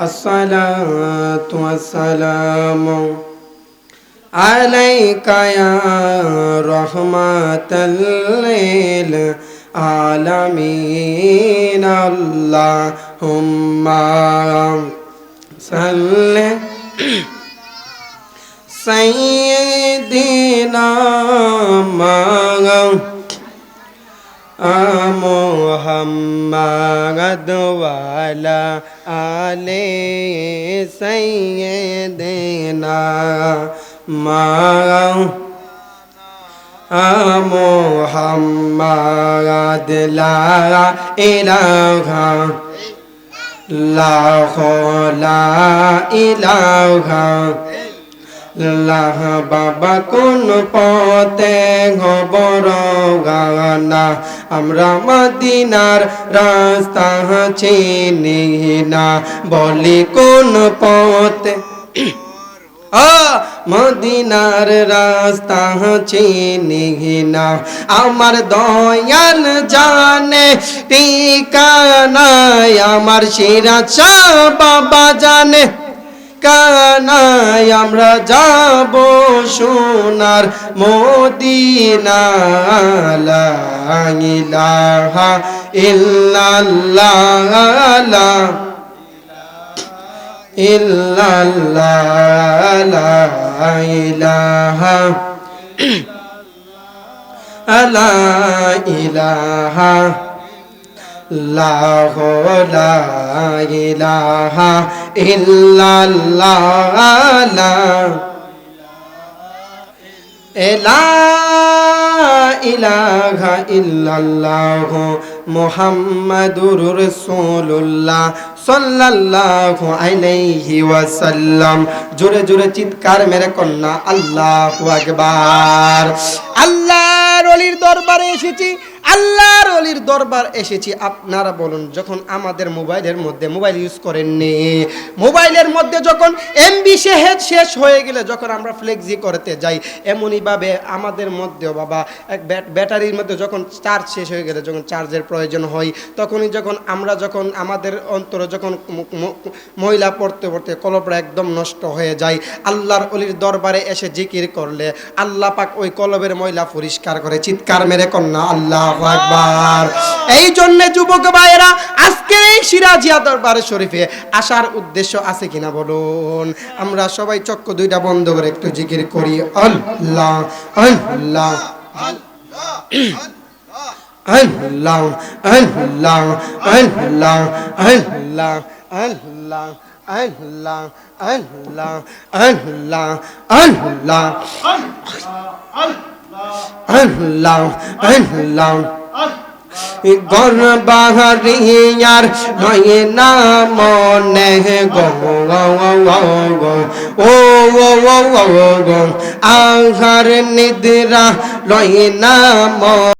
الصلاة والسلام عليك يا رحمة للعالمين اللهم صل سيدنا محمد মোহাম্মদ ওয়ালা আলে সাইয়েদেনা মা মোহাম্মদ লা ইলাহা লাহ লা ইলাহা লাহ বাবা কোন পথে খবর গানা? আমরা মদিনার রাস্তা চিনি না। বলি কোন পথে? মদিনার রাস্তা চিনি না। আমার দয়াল জানে ঠিকানায়, আমার সিরাজ বাবা জানে। কানায় আমরা যাব সোনার মদিনালা ইলাহা ইল্লাল্লা ইল্লাল্লাহ ইলাহা আলা ইলাহা লাহ ইলাহা ইল্লাল্লাহ লা ইলাহা ইল্লাল্লাহ মুহাম্মাদুর রাসূলুল্লাহ সাল্লাল্লাহু আলাইহি ওয়াসাল্লাম। জোরে জোরে চিৎকার মেরে কন্যা, আল্লাহু আকবার। আল্লাহর ওলির দরবারে এসেছি আল্লাহর অলির দরবার এসেছি। আপনারা বলুন, যখন আমাদের মোবাইলের মধ্যে, মোবাইল ইউজ করেননি, মোবাইলের মধ্যে যখন এমবি শেষ শেষ হয়ে গেলে, যখন আমরা ফ্লেক্সি করতে যাই এমনইভাবে আমাদের মধ্যেও বাবা, এক ব্যাটারির মধ্যে যখন চার্জ শেষ হয়ে গেলে, যখন চার্জের প্রয়োজন হয়, তখনই যখন আমরা যখন আমাদের অন্তরে যখন ম- ম- ময়লা পড়তে পড়তে কলপটা একদম নষ্ট হয়ে যায়, আল্লাহর অলির দরবারে এসে জিকির করলে, আল্লাহ পাক ওই কলবের ময়লা পরিষ্কার করে, চিৎকার মেরে কন্যা আল্লাহ। আকবার এই জন্য যুবক ভাইয়েরা আজকের এই সিরাজিয়া দরবারে শরীফে আসার উদ্দেশ্য আছে কিনা বলুন আমরা সবাই চক্ক দুইটা বন্ধ করে একটু জিকির করি আল্লাহ আল্লাহ আল্লাহ আল্লাহ আল্লাহ আল্লাহ আল্লাহ আল্লাহ আল্লাহ আল্লাহ আল্লাহ আল্লাহ আল্লাহ গর বাহারিয়ার নয় না মনে ও আহার নিদ্রা লয় না মনে